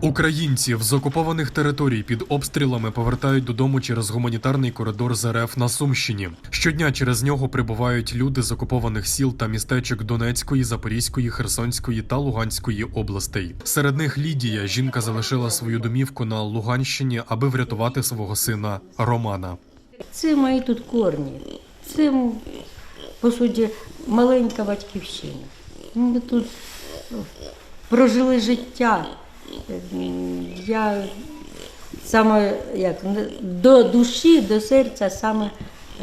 Українців з окупованих територій під обстрілами повертають додому через гуманітарний коридор з РФ на Сумщині. Щодня через нього прибувають люди з окупованих сіл та містечок Донецької, Запорізької, Херсонської та Луганської областей. Серед них Лідія жінка залишила свою домівку на Луганщині, аби врятувати свого сина Романа. Це мої тут корні. Це, по суті, маленька батьківщина. Ми тут прожили життя. Я саме як до душі, до серця саме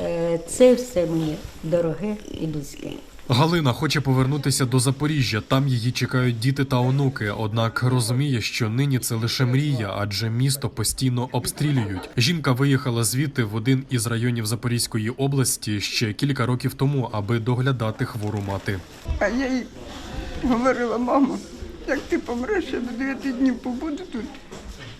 е, це все мені дороге і близьке. Галина хоче повернутися до Запоріжжя. Там її чекають діти та онуки. Однак розуміє, що нині це лише мрія, адже місто постійно обстрілюють. Жінка виїхала звідти в один із районів Запорізької області ще кілька років тому, аби доглядати хвору мати. А я їй говорила, мамо, як ти помреш, я до 9 днів побуду тут.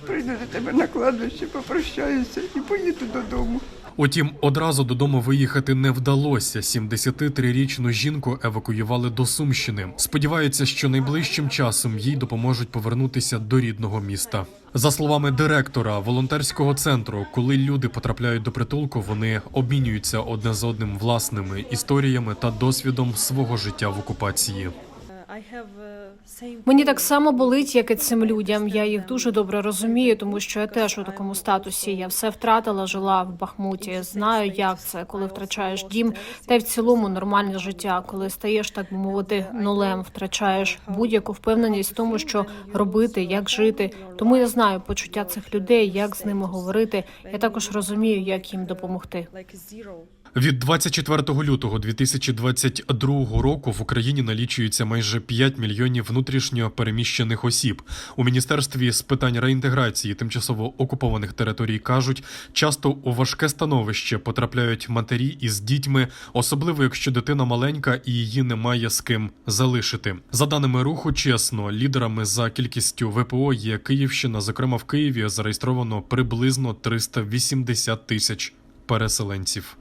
Прийду до тебе на кладбище, попрощаюся і поїду додому. Утім, одразу додому виїхати не вдалося. 73-річну жінку евакуювали до Сумщини. Сподіваються, що найближчим часом їй допоможуть повернутися до рідного міста. За словами директора волонтерського центру, коли люди потрапляють до притулку, вони обмінюються одне з одним власними історіями та досвідом свого життя в окупації. Мені так само болить, як і цим людям. Я їх дуже добре розумію, тому що я теж у такому статусі. Я все втратила, жила в Бахмуті. Знаю, як це, коли втрачаєш дім, та й в цілому нормальне життя, коли стаєш, так би мовити, нулем, втрачаєш будь-яку впевненість в тому, що робити, як жити. Тому я знаю почуття цих людей, як з ними говорити. Я також розумію, як їм допомогти. Від 24 лютого 2022 року в Україні налічується майже 5 мільйонів внутрішньо переміщених осіб. У міністерстві з питань реінтеграції тимчасово окупованих територій кажуть, часто у важке становище потрапляють матері із дітьми, особливо якщо дитина маленька і її немає з ким залишити. За даними руху, чесно, лідерами за кількістю ВПО є Київщина. Зокрема, в Києві зареєстровано приблизно 380 тисяч переселенців.